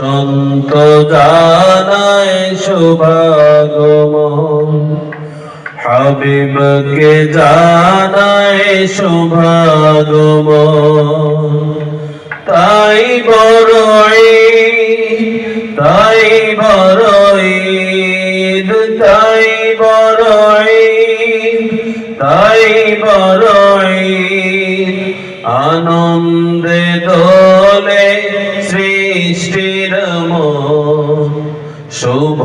বসন্ত জানায় শুভাগমন। হাবিবকে জানায় শুভাগমন। তাই বড়ই আনন্দে দোলে সৃষ্টির শুভ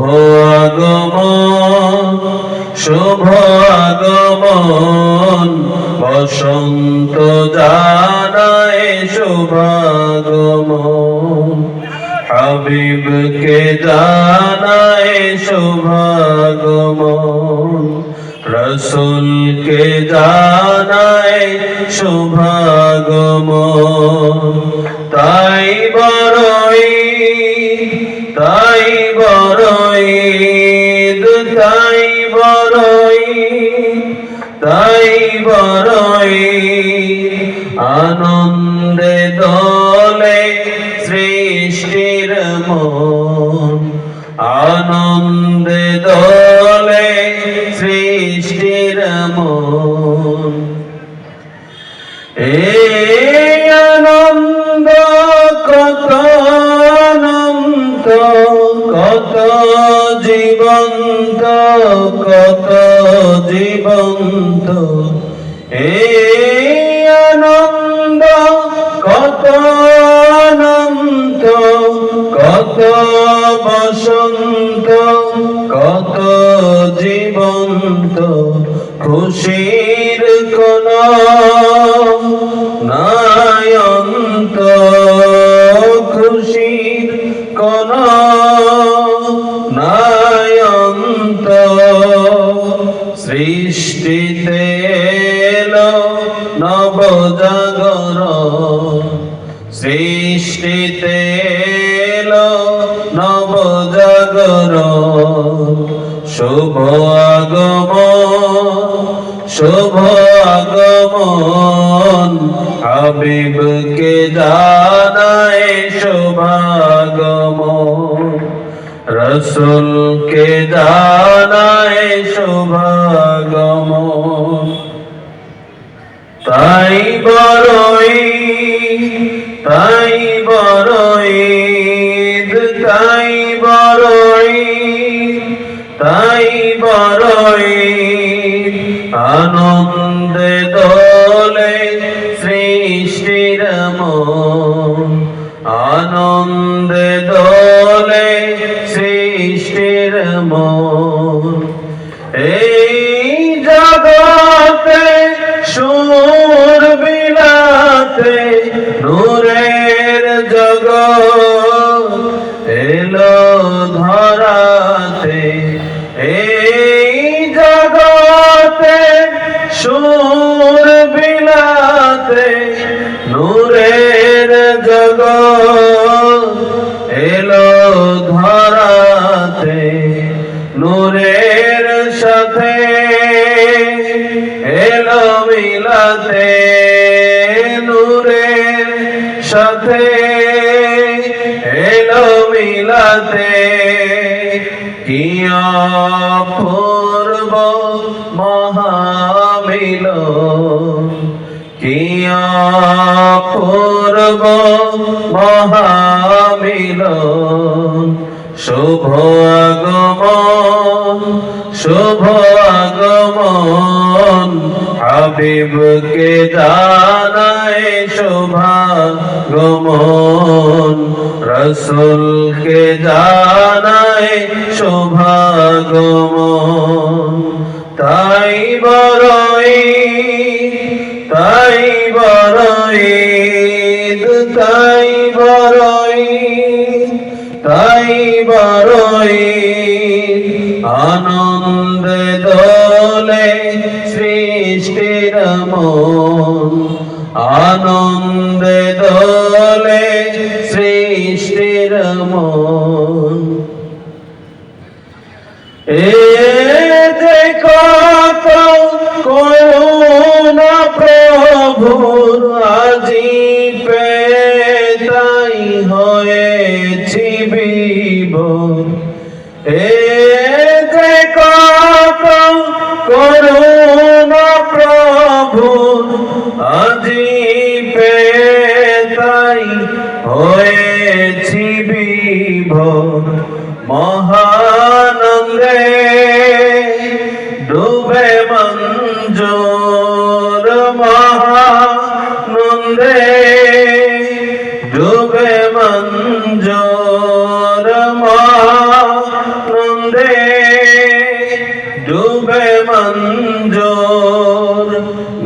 আগমন শুভ আগমন, বসন্ত জানায় শুভাগমন হাবিবকে জানায় শুভাগমন রসুলকে জানায় শুভাগমন তাই বড়ই তাই বড়ই তাই কত বসন্ত কত জীবন্ত খুশির কোন নায়ন্ত খুশির কোন নায়ন্ত সৃষ্টিতে নবজাগর। সৃষ্টিতে শুভ আগমন শুভ আগমন। হাবিবকে জানায় শুভাগমন রসুলকে জানায় শুভাগমন তাই বড়ই তাই বড়ই তাই তাই বড়ই আনন্দে দোলে সৃষ্টির আনন্দে দোলে সৃষ্টির এই জগতে সুর বিলাতে বিলাতে নূরের জগৎ এলো ধরাতে। নূরের সাথে এলো মিলাতে। নূরের সাথে এলো মিলাতে। কিয়া পূর্ব মহামিল কিয়া পূর্ব মহামিল শুভ আগমন শুভ আগমন। হাবিবকে জানায় শুভাগমন। রসুলকে জানায় শুভাগমন। তাই বড়ই তাই বড়ই তাই বড়ই আনন্দে দোলে সৃষ্টির মন। আনন্দে দোলে সৃষ্টির মন। এ মহানন্দে ডুবে মঞ্জুর মহানন্দে ডুবে মঞ্জুর মহানন্দে ডুবে মঞ্জুর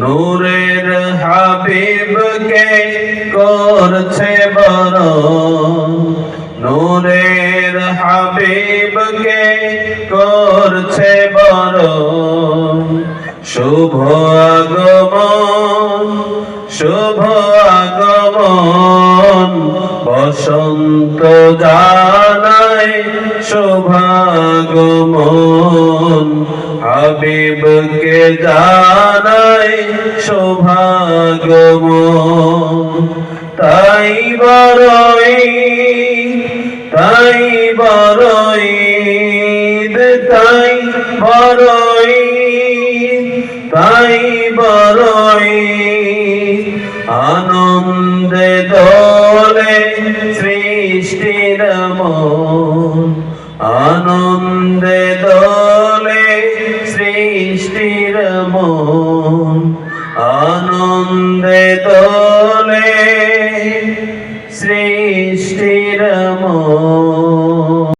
নূরের হাবিবকে করছে বড় আগমন বসন্ত জানাই শোভাগমন হাবিবকে জানাই শুভাগমন আনন্দে দোলে সৃষ্টির মন আনন্দে